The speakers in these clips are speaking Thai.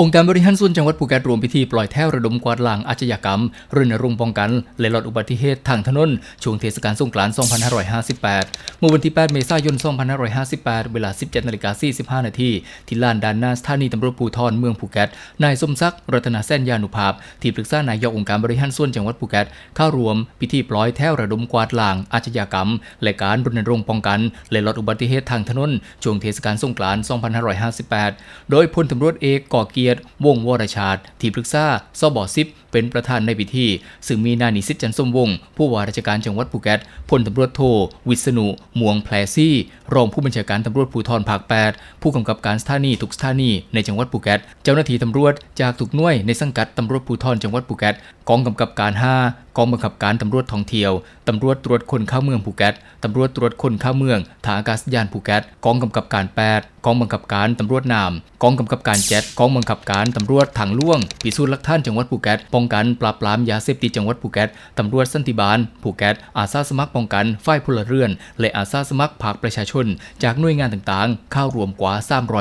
องค์การบริหารส่วนจังหวัดภูเก็ตรวมพิธีปล่อยแถวระดมกวาดล้างอาชญากรรมรณรงค์ป้องกันและลดอุบัติเหตุทางถนนช่วงเทศกาลสงกรานต์ 2558 เมื่อวันที่ 8 เมษายน 2558 เวลา 17นาฬิกา45 นาทีที่ลานด้านหน้าสถานีตำรวจภูธรเมืองภูเก็ต นายสมศักดิ์รัตนาแสนยานุภาพ ที่ปรึกษานายกองค์การบริหารส่วนจังหวัดภูเก็ตเข้ารวมพิธีปล่อยแถวระดมกวาดล้างอาชญากรรม และการรณรงค์ป้องกันและลดอุบัติเหตุทางถนนช่วงเทศกาลสงกรานต์ 2558 โดยพลตำรวจเอกก่อเกียรติวงวรชาติที่ปรึกษาสบซิป เป็นประธานในพิธี ซึ่งมีนายนิสิตจันทร์สมวงศ์ผู้ว่าราชการจังหวัดภูเก็ตพลตำรวจโทวิษณุหมวงแพรซี่ รองผู้บัญชาการตำรวจภูธรภาค 8 ผู้กำกับการสถานีทุกสถานีในจังหวัดภูเก็ตเจ้าหน้าที่ตำรวจจากทุกหน่วยในสังกัดตำรวจภูธรจังหวัดภูเก็ตกองกำกับการ 5 กองบังคับการตำรวจท่องเที่ยวตำรวจตรวจคนเข้าเมืองภูเก็ตตำรวจตรวจคนเข้าเมืองท่าอากาศยานภูเก็ตกองกำกับการ 8 กองบังคับการตำรวจน้ำกองกำกับการเจ็ดกองบังคับการตำรวจทางล่วง พิสูจน์หลักฐานจังหวัดภูเก็ตป้องกันปราบปรามยาเสพติดจังหวัดภูเก็ตตำรวจสันติบาลภูเก็ตอาสาสมัครป้องกันฝ่ายพลเรือน และอาสาสมัครภาคประชาชน จากหน่วยงานต่างๆ เข้ารวมกว่า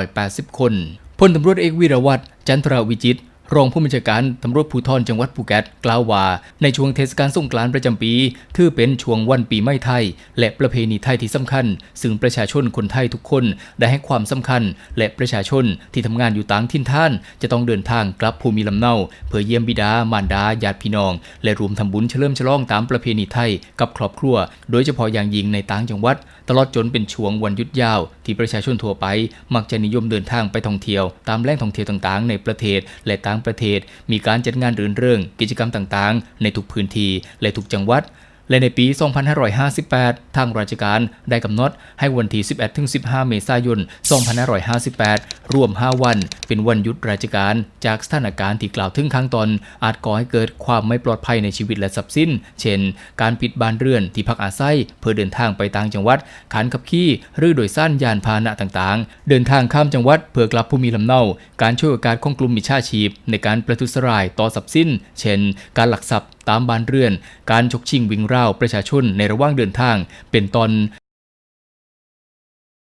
380 คนพลตำรวจเอกวีรวัตรจันทรวิจิตร รองผู้บัญชาการตำรวจภูธรจังหวัดภูเก็ตกล่าวว่า ในช่วงเทศกาลสงกรานต์ประจำปี ถือเป็นช่วงวันปีใหม่ไทย และประเพณีไทยที่สำคัญ ซึ่งประชาชนคนไทยทุกคนได้ให้ความสำคัญ และประชาชนที่ทำงานอยู่ต่างถิ่นท่าน จะต้องเดินทางกลับภูมิลำเนาเพื่อเยี่ยมบิดามารดาญาติพี่น้อง และรวมทำบุญเฉลิมฉลองตามประเพณีไทยกับครอบครัว โดยเฉพาะอย่างยิ่งในต่างจังหวัด ตลอดจนเป็นช่วงวันหยุดยาว ที่ประชาชนทั่วไป มักจะนิยมเดินทางไปท่องเที่ยว ตามแหล่งท่องเที่ยวต่างๆ ในประเทศและต่างประเทศ มีการจัดงานรื่นเริงกิจกรรมต่างๆ ในทุกพื้นที่และทุกจังหวัด และในปี 2558 ทางราชการได้กำหนดให้วันที่ 11-15 เมษายน 2558รวม 5 วันเป็นวันหยุดราชการ จากสถานการณ์ที่กล่าวถึงข้างตอนอาจก่อให้เกิดความไม่ปลอดภัยในชีวิตและทรัพย์สิน เช่น การปิดบ้านเรือนที่พักอาศัย เพื่อเดินทางไปต่างจังหวัดขานขับขี่หรือโดยสั้นยานพาหนะต่างๆ เดินทางข้ามจังหวัดเพื่อกลับภูมิลำเนา การช่วยโอกาสของกลุ่มมิจฉาชีพ ในการประทุษร้ายต่อทรัพย์สิน เช่น การหลักทรัพย์ตามบ้านเรือน การฉกชิงวิ่งราวประชาชนในระหว่างเดินทาง เป็นตอน